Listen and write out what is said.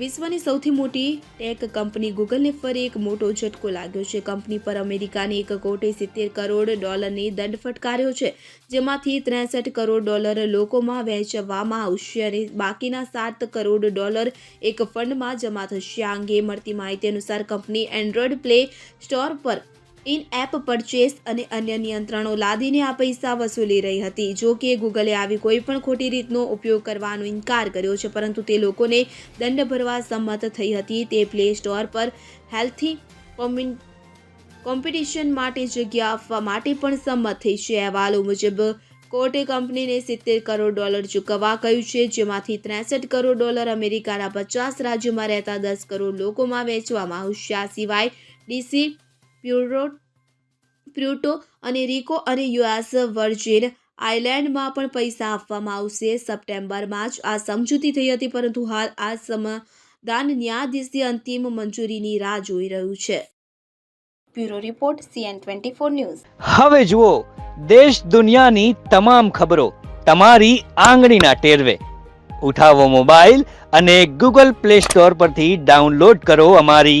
વિશ્વની સૌથી મોટી ટેક કંપની ગૂગલને ફરી એક મોટો ઝટકો લાગ્યો છે. કંપની પર અમેરિકાની એક કોટી સિત્તેર કરોડ ડોલરની દંડ ફટકાર્યો છે, જેમાંથી ત્રેસઠ કરોડ ડોલર લોકોમાં વહેંચવામાં આવશે અને બાકીના સાત કરોડ ડોલર એક ફંડમાં જમા થશે. આ અંગે મળતી માહિતી અનુસાર કંપની એન્ડ્રોઈડ પ્લે સ્ટોર પર ઇન એપ પરચેસ અને અન્ય નિયંત્રણો લાદીને આ પૈસા વસૂલી રહી હતી. જો કે ગૂગલે આવી કોઈ પણ ખોટી રીતનો ઉપયોગ કરવાનો ઇનકાર કર્યો છે, પરંતુ તે લોકોને દંડ ભરવા સંમત થઈ હતી. તે પ્લે સ્ટોર પર હેલ્થી કોમ્પિટિશન માટે જગ્યા આપવા માટે પણ સંમત થઈ છે. અહેવાલો મુજબ, કોર્ટે કંપનીને સિત્તેર કરોડ ડોલર ચૂકવવા કહ્યું છે, જેમાંથી ત્રેસઠ કરોડ ડોલર અમેરિકાના પચાસ રાજ્યોમાં રહેતા દસ કરોડ લોકોમાં વેચવામાં આવશે. આ સિવાય ડીસી પ્યુરો પ્યુટો અને રિકો અને યુએસ વર્જિન આઇલેન્ડમાં પણ પૈસા આપવામાં આવશે. સપ્ટેમ્બરમાં જ આ સમજૂતી થઈ હતી પરંતુ હાલ આ સમાધાન ન્યાયાધીશની અંતિમ મંજૂરીની રાહ જોઈ રહ્યું છે. Bureau report CN twenty four news. હવે જુઓ દેશ દુનિયાની તમામ ખબરો તમારી આંગળીના ટેરવે. ઉઠાવો મોબાઈલ અને ગૂગલ પ્લે સ્ટોર પરથી ડાઉનલોડ કરો અમારી